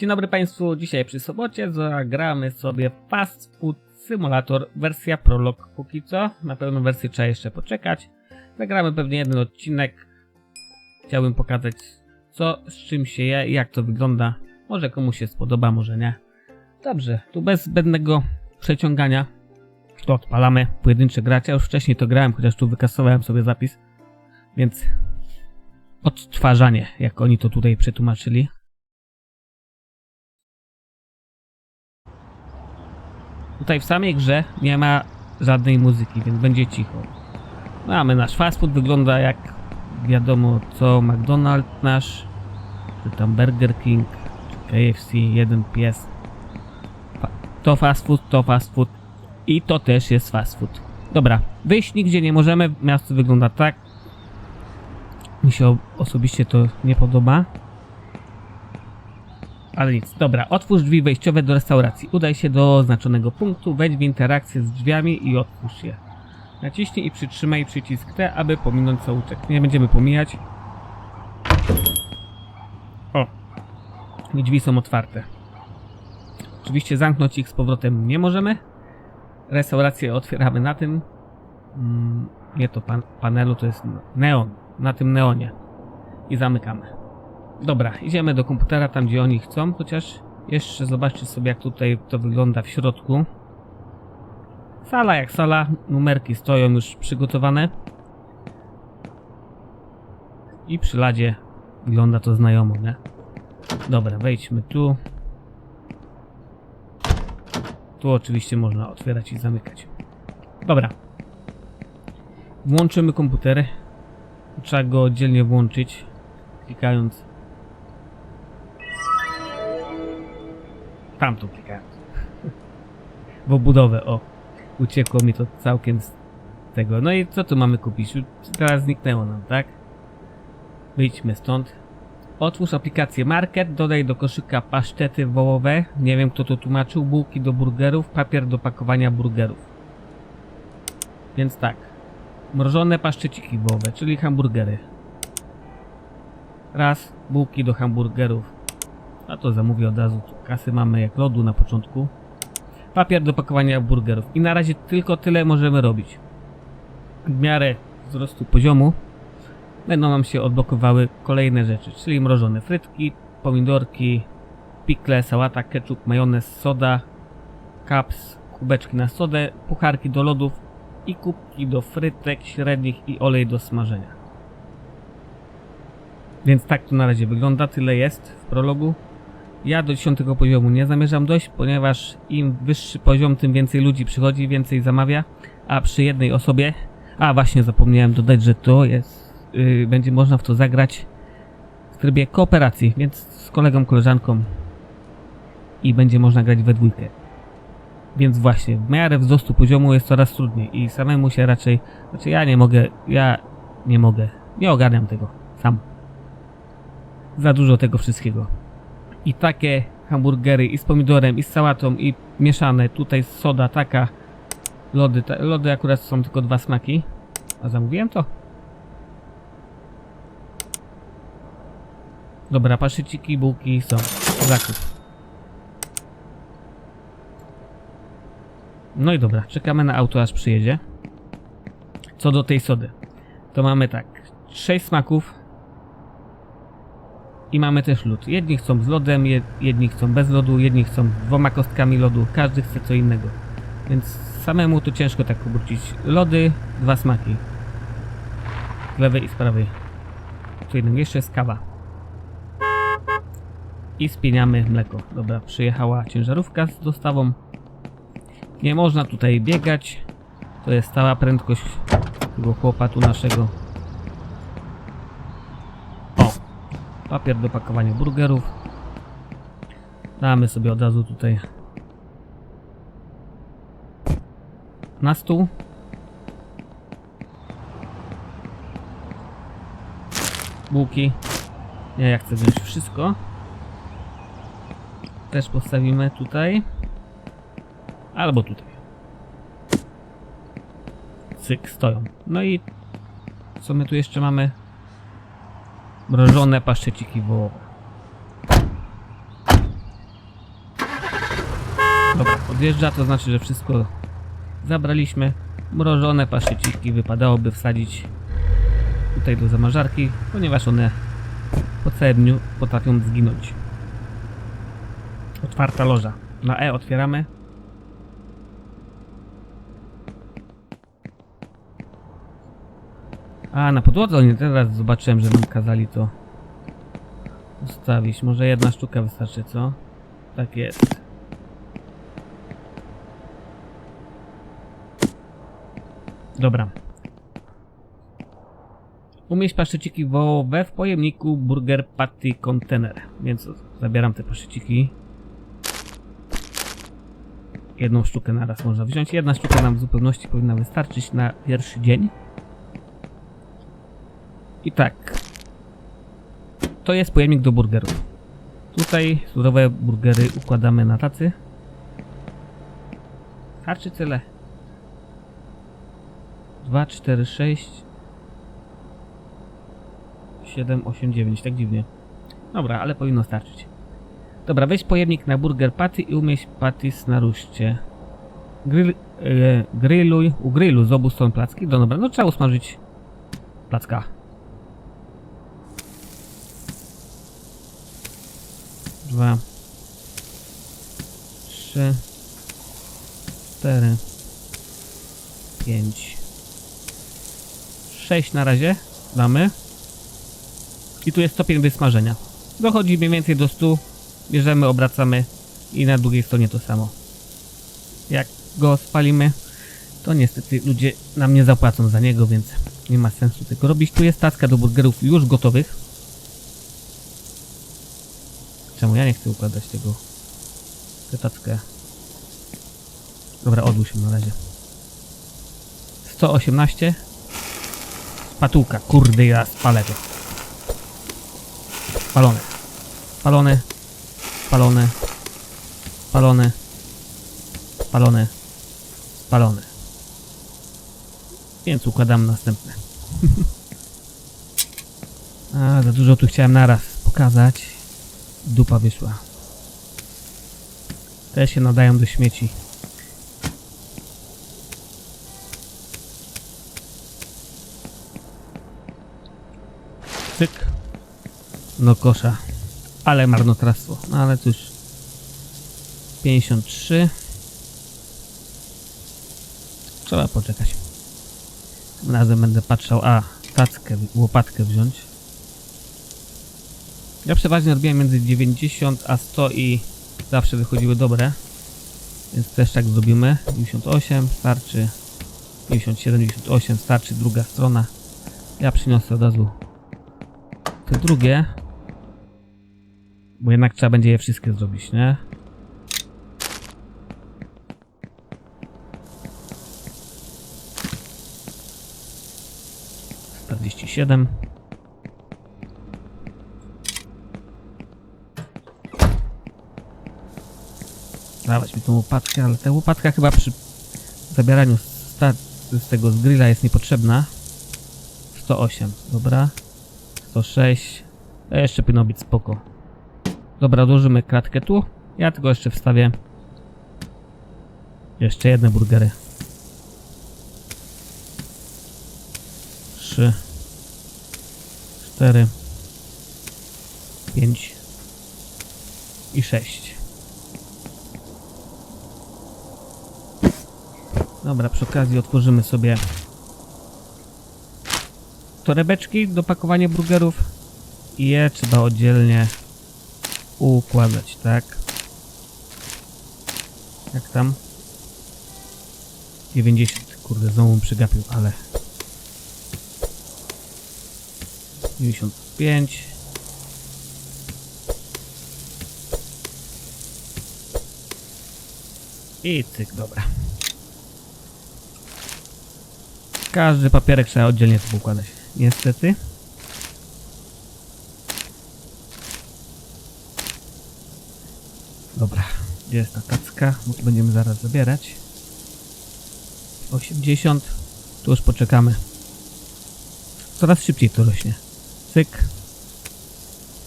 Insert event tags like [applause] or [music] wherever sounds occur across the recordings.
Dzień dobry Państwu, dzisiaj przy sobocie zagramy sobie Fast Food Simulator, wersja prolog póki co, na pewną wersję trzeba jeszcze poczekać. Zagramy pewnie jeden odcinek, chciałbym pokazać co, z czym się je, jak to wygląda, może komuś się spodoba, może nie. Dobrze, tu bez zbędnego przeciągania, to odpalamy. Pojedyncze grać, ja już wcześniej to grałem, chociaż tu wykasowałem sobie zapis, więc odtwarzanie, jak oni to tutaj przetłumaczyli. Tutaj w samej grze nie ma żadnej muzyki, więc będzie cicho. Mamy nasz fast food, wygląda jak wiadomo co McDonald's nasz, czy tam Burger King, KFC, jeden pies. To fast food, to fast food i to też jest fast food. Dobra, wyjść nigdzie nie możemy, miasto wygląda tak. Mi się osobiście to nie podoba. Ale nic, dobra, otwórz drzwi wejściowe do restauracji. Udaj się do oznaczonego punktu, wejdź w interakcję z drzwiami i otwórz je. Naciśnij i przytrzymaj przycisk T, aby pominąć całuczek. Nie będziemy pomijać. O! I drzwi są otwarte. Oczywiście zamknąć ich z powrotem nie możemy. Restaurację otwieramy na tym. Mm, nie to pan, panelu, to jest neon. Na tym neonie. I zamykamy. Dobra, idziemy do komputera tam gdzie oni chcą, chociaż jeszcze zobaczcie sobie jak tutaj to wygląda w środku. Sala jak sala, numerki stoją już przygotowane. I przy ladzie wygląda to znajomo, nie? Dobra, wejdźmy tu. Tu oczywiście można otwierać i zamykać. Dobra. Włączymy komputer. Trzeba go oddzielnie włączyć, klikając Tamtą klikając. W obudowę, o. Uciekło mi to całkiem z tego. No i co tu mamy kupić? Teraz zniknęło nam, tak? Wyjdźmy stąd. Otwórz aplikację Market, dodaj do koszyka pasztety wołowe, nie wiem kto to tłumaczył, bułki do burgerów, papier do pakowania burgerów. Więc tak, mrożone paszczeciki wołowe, czyli hamburgery. Raz, bułki do hamburgerów, a to zamówię od razu. Kasy mamy jak lodu na początku. Papier do pakowania burgerów. I na razie tylko tyle możemy robić. W miarę wzrostu poziomu będą nam się odblokowały kolejne rzeczy, czyli mrożone frytki, pomidorki, pikle, sałata, ketchup, majonez, soda, caps, kubeczki na sodę, pucharki do lodów i kubki do frytek średnich i olej do smażenia. Więc tak to na razie wygląda, tyle jest w prologu. Ja do 10 poziomu nie zamierzam dojść, ponieważ im wyższy poziom, tym więcej ludzi przychodzi, więcej zamawia, a przy jednej osobie, a właśnie zapomniałem dodać, że to jest, yy, będzie można w to zagrać w trybie kooperacji, więc z kolegą, koleżanką i będzie można grać we dwójkę. Więc właśnie, w miarę wzrostu poziomu jest coraz trudniej i samemu się raczej, znaczy ja nie mogę, ja nie mogę, nie ogarniam tego sam. Za dużo tego wszystkiego i takie hamburgery i z pomidorem i z sałatą i mieszane. Tutaj soda taka. Lody, ta, lody akurat są tylko dwa smaki. A zamówiłem to? Dobra, paszyciki, bułki są. Zakup. No i dobra, czekamy na auto aż przyjedzie. Co do tej sody. To mamy tak. 6 smaków, i mamy też lód. Jedni chcą z lodem, jed- jedni chcą bez lodu, jedni chcą dwoma kostkami lodu, każdy chce co innego. Więc samemu to ciężko tak obrócić. Lody, dwa smaki. Z lewej i z prawej. Co innego, jeszcze jest kawa. I spieniamy mleko. Dobra, przyjechała ciężarówka z dostawą. Nie można tutaj biegać. To jest stała prędkość tego chłopa tu naszego. Papier do pakowania burgerów. Damy sobie od razu tutaj na stół. Bułki. Nie, ja chcę wziąć wszystko. Też postawimy tutaj. Albo tutaj. Cyk, stoją. No i co my tu jeszcze mamy? mrożone paszczyciki wołowe. Dobra, odjeżdża, to znaczy, że wszystko zabraliśmy. Mrożone paszczyciki wypadałoby wsadzić tutaj do zamarzarki, ponieważ one po całym dniu potrafią zginąć. Otwarta loża. Na E otwieramy. A, na podłodze oni teraz zobaczyłem, że nam kazali to ustawić. Może jedna sztuka wystarczy, co? Tak jest. Dobra. Umieść paszczyciki wołowe w pojemniku Burger Patty Container. Więc zabieram te paszczyciki. Jedną sztukę na raz można wziąć. Jedna sztuka nam w zupełności powinna wystarczyć na pierwszy dzień. I tak. To jest pojemnik do burgerów. Tutaj surowe burgery układamy na tacy. Starczy tyle. 2, 4, 6 7, 8, 9, tak dziwnie. Dobra, ale powinno starczyć. Dobra, weź pojemnik na burger patty i umieść patties na ruszcie. Grill, e, grilluj, u grillu z obu stron placki. No dobra, no trzeba usmażyć placka. Dwa. Trzy. Cztery. Pięć. Sześć na razie damy. I tu jest stopień wysmażenia. Dochodzi mniej więcej do 100. Bierzemy, obracamy i na drugiej stronie to samo. Jak go spalimy, to niestety ludzie nam nie zapłacą za niego, więc nie ma sensu tego robić. Tu jest tacka do burgerów już gotowych. Czemu ja nie chcę układać tego? Tę tackę. Dobra, odłóż na razie. 118. Patułka, kurde, ja spalę to. Spalone. Spalone. Spalone. Spalone. Spalone. Spalone. Więc układam następne. [laughs] A, za dużo tu chciałem naraz pokazać. Dupa wyszła. Te się nadają do śmieci. Cyk. No kosza. Ale marnotrawstwo. No ale cóż. 53. Trzeba poczekać. Tym razem będę patrzał. A, tackę, łopatkę wziąć. Ja przeważnie robiłem między 90 a 100 i zawsze wychodziły dobre. Więc też tak zrobimy. 98 starczy. 97, 98 starczy druga strona. Ja przyniosę od razu te drugie. Bo jednak trzeba będzie je wszystkie zrobić, nie? Czterdzieści siedem. Dawać mi tą łopatkę, ale ta łopatka chyba przy zabieraniu z tego z grilla jest niepotrzebna. 108, dobra. 106. A jeszcze powinno być spoko. Dobra, odłożymy kratkę tu. Ja tylko jeszcze wstawię jeszcze jedne burgery. Trzy. Cztery. Pięć. I sześć. Dobra, przy okazji otworzymy sobie torebeczki do pakowania burgerów i je trzeba oddzielnie układać, tak? Jak tam? 90, kurde, znowu przegapił, ale 95 i cyk, dobra. Każdy papierek trzeba oddzielnie sobie układać. Niestety. Dobra, gdzie jest ta tacka? Bo tu będziemy zaraz zabierać. 80. Tu już poczekamy. Coraz szybciej to rośnie. Cyk.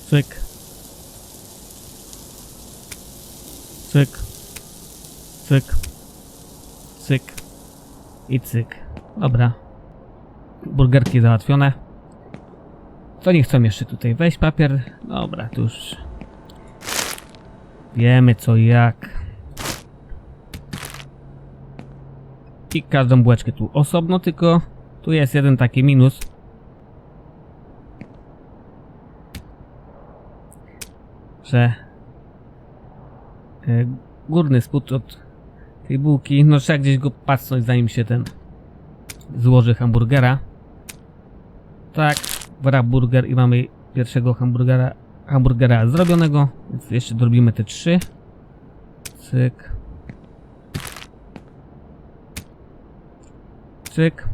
Cyk. Cyk. Cyk. Cyk. I cyk. Dobra. Burgerki załatwione. To nie chcą jeszcze tutaj wejść papier. Dobra, tu już wiemy co jak. I każdą bułeczkę tu osobno, tylko tu jest jeden taki minus. Że e, górny spód od tej bułki, no trzeba gdzieś go patrzeć zanim się ten złoży hamburgera. Tak, wrap burger i mamy pierwszego hamburgera, hamburgera zrobionego, więc jeszcze dorobimy te trzy. Cyk. Cyk.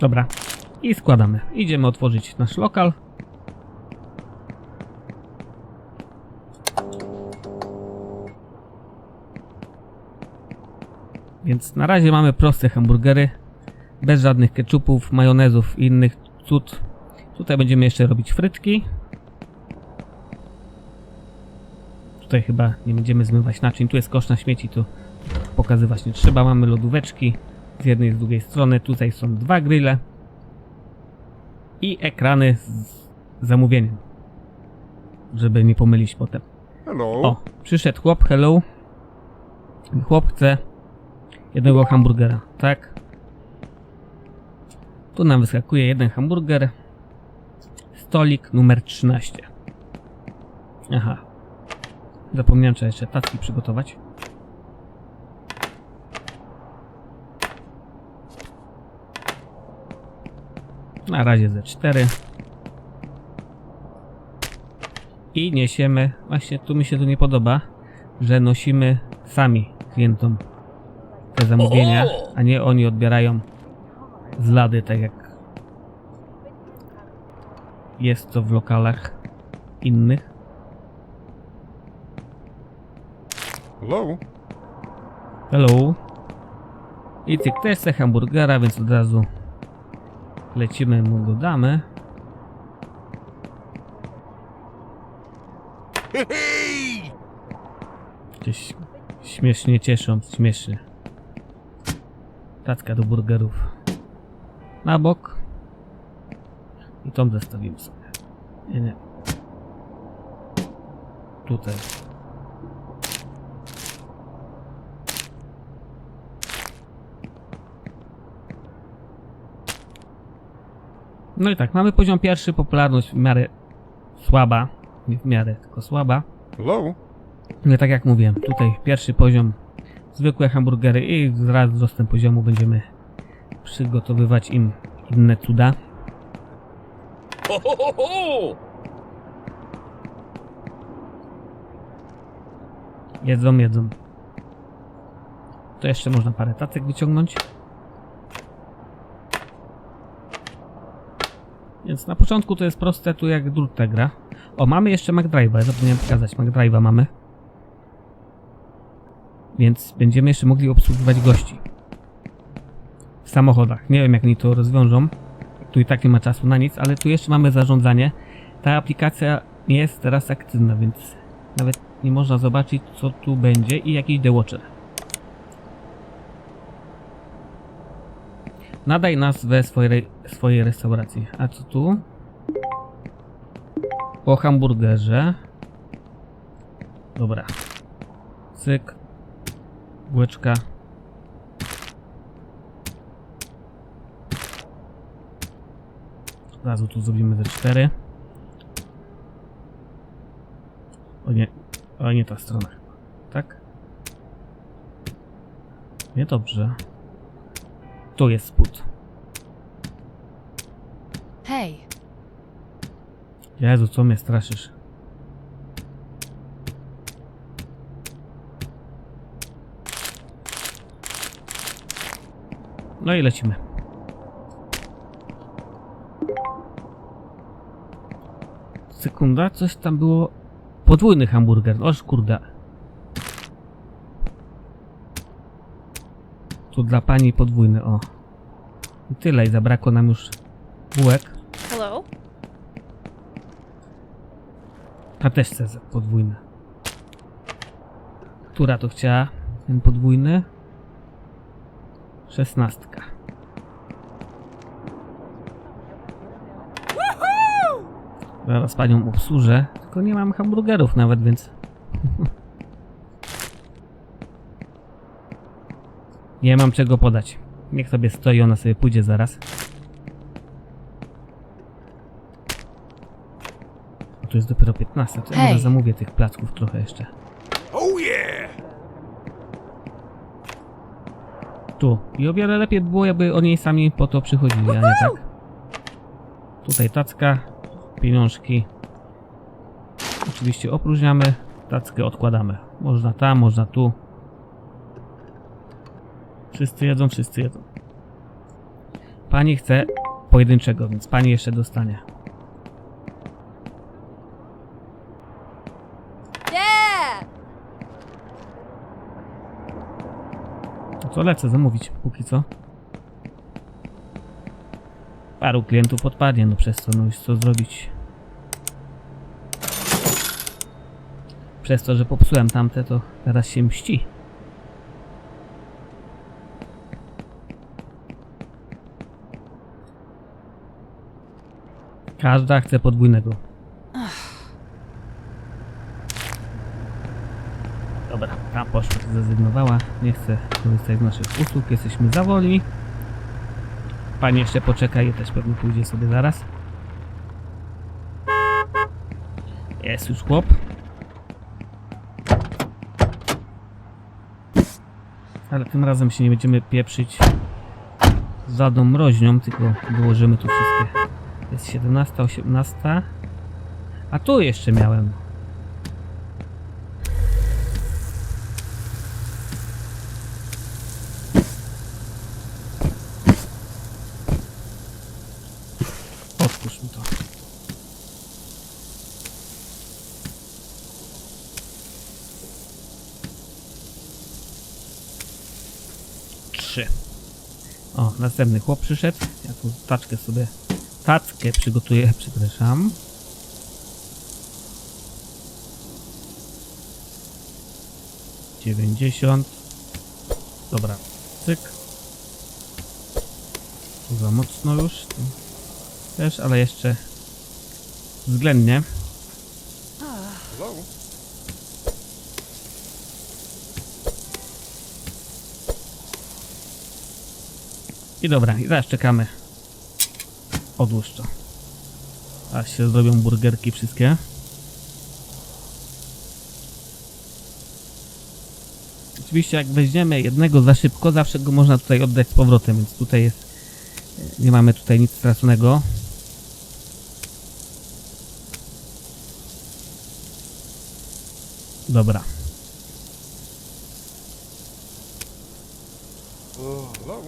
Dobra. I składamy. Idziemy otworzyć nasz lokal. Więc na razie mamy proste hamburgery. Bez żadnych ketchupów, majonezów i innych cud. Tutaj będziemy jeszcze robić frytki. Tutaj chyba nie będziemy zmywać naczyń. Tu jest kosz na śmieci, tu pokazywać nie trzeba. Mamy lodóweczki z jednej i z drugiej strony. Tutaj są dwa grille i ekrany z zamówieniem, żeby nie pomylić potem. Hello. O, przyszedł chłop, hello. Chłop chce jednego hamburgera, tak? Tu nam wyskakuje jeden hamburger. Stolik numer 13. Aha. Zapomniałem, trzeba jeszcze tacki przygotować. Na razie ze 4. I niesiemy, właśnie tu mi się to nie podoba, że nosimy sami klientom te zamówienia, a nie oni odbierają z lady, tak jak jest to w lokalach innych. Hello. Hello. I cyk też chce hamburgera, więc od razu lecimy mu go damy. Gdzieś śmiesznie cieszą, śmiesznie. Tacka do burgerów. Na bok. I tą zostawimy sobie. Nie, nie. Tutaj. No i tak, mamy poziom pierwszy, popularność w miarę słaba. Nie w miarę, tylko słaba. Hello. No tak jak mówiłem, tutaj pierwszy poziom zwykłe hamburgery i wraz z wzrostem poziomu będziemy przygotowywać im inne cuda. Ho, ho, ho, ho! Jedzą, jedzą. To jeszcze można parę tacek wyciągnąć. Więc na początku to jest proste, tu jak drut ta gra. O, mamy jeszcze McDrive'a, zapomniałem pokazać, McDrive'a mamy. Więc będziemy jeszcze mogli obsługiwać gości. W samochodach. Nie wiem jak oni to rozwiążą. Tu i tak nie ma czasu na nic, ale tu jeszcze mamy zarządzanie. Ta aplikacja nie jest teraz aktywna, więc nawet nie można zobaczyć co tu będzie i jakiś The Watcher. Nadaj nazwę swojej, swojej restauracji. A co tu? Po hamburgerze. Dobra. Cyk. Bułeczka. Od razu tu zrobimy ze cztery. O nie, o nie ta strona chyba. Tak? Nie dobrze. Tu jest spód. Hey, Jezu, co mnie straszysz? No i lecimy. Sekunda, coś tam było. Podwójny hamburger, oż kurde. Tu dla pani podwójny, o. I tyle, i zabrakło nam już bułek. Hello? A też chcę podwójne. Która to chciała? Ten podwójny? Szesnastka. Zaraz panią obsłużę. Tylko nie mam hamburgerów nawet, więc... [laughs] nie mam czego podać. Niech sobie stoi, ona sobie pójdzie zaraz. A tu jest dopiero 15, to ja może zamówię tych placków trochę jeszcze. Tu. I o wiele lepiej by było, jakby oni sami po to przychodzili, a nie tak. Tutaj tacka, pieniążki. Oczywiście opróżniamy, tackę odkładamy. Można tam, można tu. Wszyscy jedzą, wszyscy jedzą. Pani chce pojedynczego, więc pani jeszcze dostanie. To lecę zamówić póki co? Paru klientów odpadnie, no przez to, no już co zrobić. Przez to, że popsułem tamte, to teraz się mści. Każda chce podwójnego. Dobra, tam poszła, zrezygnowała. Nie chce korzystać z naszych usług, jesteśmy za wolni. Pani jeszcze poczeka i też pewnie pójdzie sobie zaraz. Jest już chłop. Ale tym razem się nie będziemy pieprzyć żadną mroźnią, tylko wyłożymy tu wszystkie. Jest 17, 18. A tu jeszcze miałem. Otwórz mi to. Trzy. O, następny chłop przyszedł. Ja tu taczkę sobie, tackę przygotuję, [laughs] przepraszam. Dziewięćdziesiąt. Dobra, cyk. Za mocno już. Też, ale jeszcze względnie. I dobra, i teraz czekamy. Odłóż to. Aż się zrobią burgerki wszystkie. Oczywiście jak weźmiemy jednego za szybko, zawsze go można tutaj oddać z powrotem, więc tutaj jest... Nie mamy tutaj nic straconego. Dobra. Uh, hello?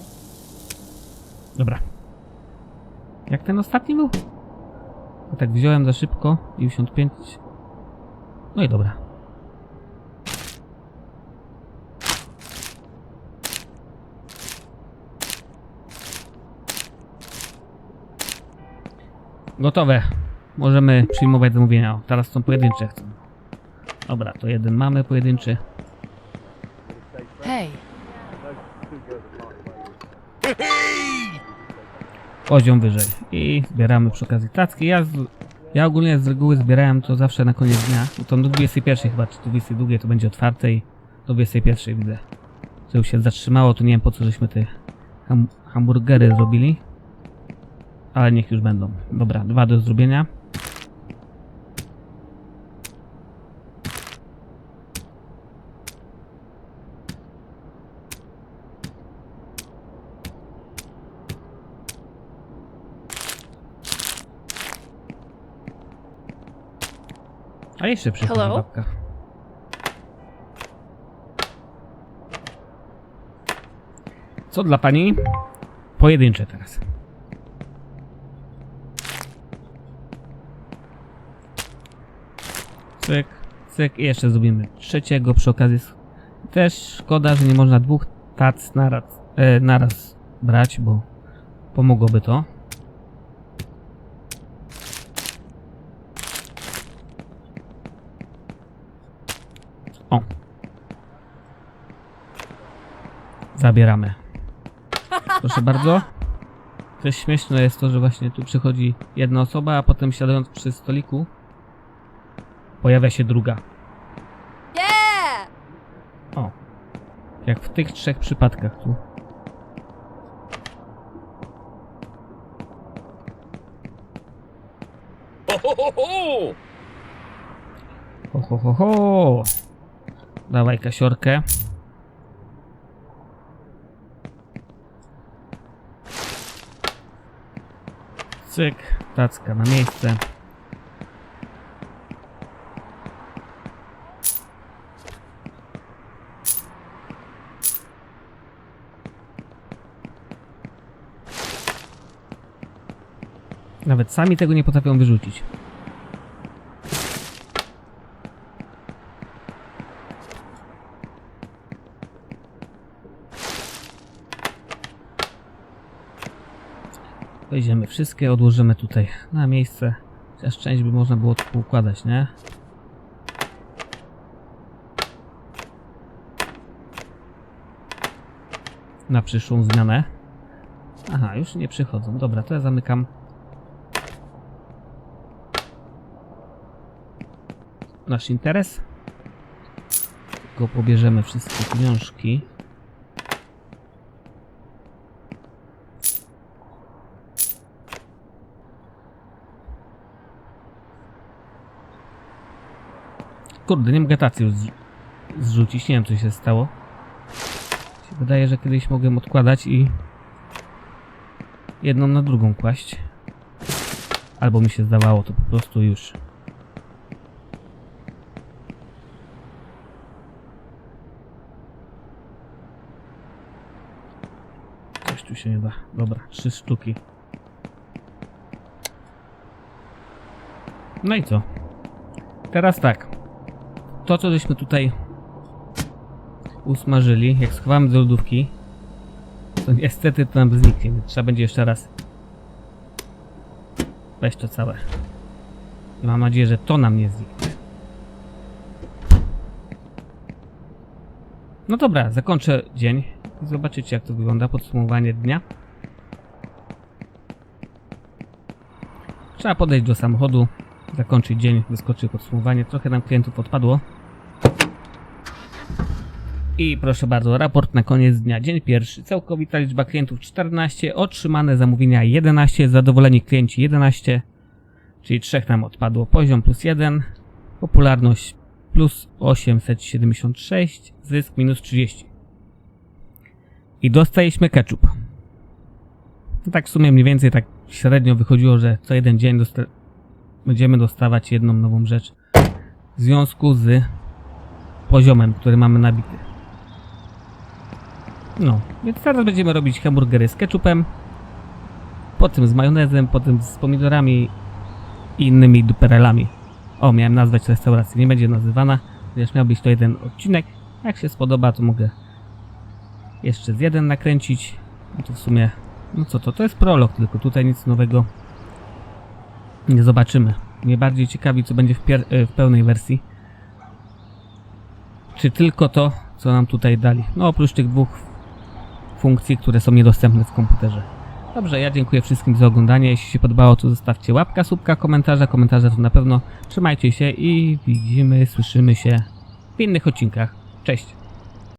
Dobra. Jak ten ostatni był? No tak wziąłem za szybko. 95. No i dobra. Gotowe. Możemy przyjmować zamówienia. O, teraz są pojedyncze chcą. Dobra, to jeden mamy pojedynczy. Hey! Poziom wyżej. I zbieramy przy okazji tacki. Ja, z, ja ogólnie z reguły zbierałem to zawsze na koniec dnia. To do 21 chyba, czy do 22 to będzie otwarte i do 21 widzę. Co już się zatrzymało, to nie wiem po co żeśmy te ham, hamburgery zrobili. Ale niech już będą. Dobra, dwa do zrobienia. Jeszcze przychodzi Hello? babka. Co dla pani? Pojedyncze teraz. Cyk, cyk i jeszcze zrobimy trzeciego przy okazji. Też szkoda, że nie można dwóch tac naraz, e, naraz brać, bo pomogłoby to. Zabieramy. Proszę bardzo. Też śmieszne jest to, że właśnie tu przychodzi jedna osoba, a potem siadając przy stoliku pojawia się druga. Yeah! O. Jak w tych trzech przypadkach tu. Ho, ho, ho, ho. Dawaj kasiorkę. Cyk, tacka na miejsce. Nawet sami tego nie potrafią wyrzucić. Weźmiemy wszystkie, odłożymy tutaj na miejsce. Chociaż część by można było tu poukładać, nie? Na przyszłą zmianę. Aha, już nie przychodzą. Dobra, to ja zamykam. Nasz interes. Tylko pobierzemy wszystkie pieniążki. Kurde, nie mogę tacy z- zrzucić. Nie wiem, co się stało. Się wydaje, że kiedyś mogłem odkładać i jedną na drugą kłaść. Albo mi się zdawało to po prostu już. Coś tu się nie da. Dobra, trzy sztuki. No i co? Teraz tak. To, co żeśmy tutaj usmażyli, jak schowamy do lodówki, to niestety to nam zniknie. więc Trzeba będzie jeszcze raz weź to całe. I mam nadzieję, że to nam nie zniknie. No dobra, zakończę dzień zobaczycie jak to wygląda, podsumowanie dnia. Trzeba podejść do samochodu, zakończyć dzień, wyskoczy podsumowanie. Trochę nam klientów odpadło. I proszę bardzo, raport na koniec dnia. Dzień pierwszy. Całkowita liczba klientów 14, otrzymane zamówienia 11, zadowoleni klienci 11, czyli 3 nam odpadło. Poziom plus 1, popularność plus 876, zysk minus 30. I dostaliśmy ketchup. No tak w sumie mniej więcej tak średnio wychodziło, że co jeden dzień dosta będziemy dostawać jedną nową rzecz w związku z poziomem, który mamy nabity. No, więc teraz będziemy robić hamburgery z ketchupem, potem z majonezem, potem z pomidorami i innymi duperelami. O, miałem nazwać restaurację, nie będzie nazywana, chociaż miał być to jeden odcinek. Jak się spodoba, to mogę jeszcze z jeden nakręcić. No to w sumie, no co to, to jest prolog, tylko tutaj nic nowego nie zobaczymy. Mnie bardziej ciekawi, co będzie w, e, w pełnej wersji. Czy tylko to, co nam tutaj dali. No oprócz tych dwóch funkcji, które są niedostępne w komputerze. Dobrze, ja dziękuję wszystkim za oglądanie. Jeśli się podobało, to zostawcie łapka, subka, komentarza. Komentarze to na pewno. Trzymajcie się i widzimy, słyszymy się w innych odcinkach. Cześć!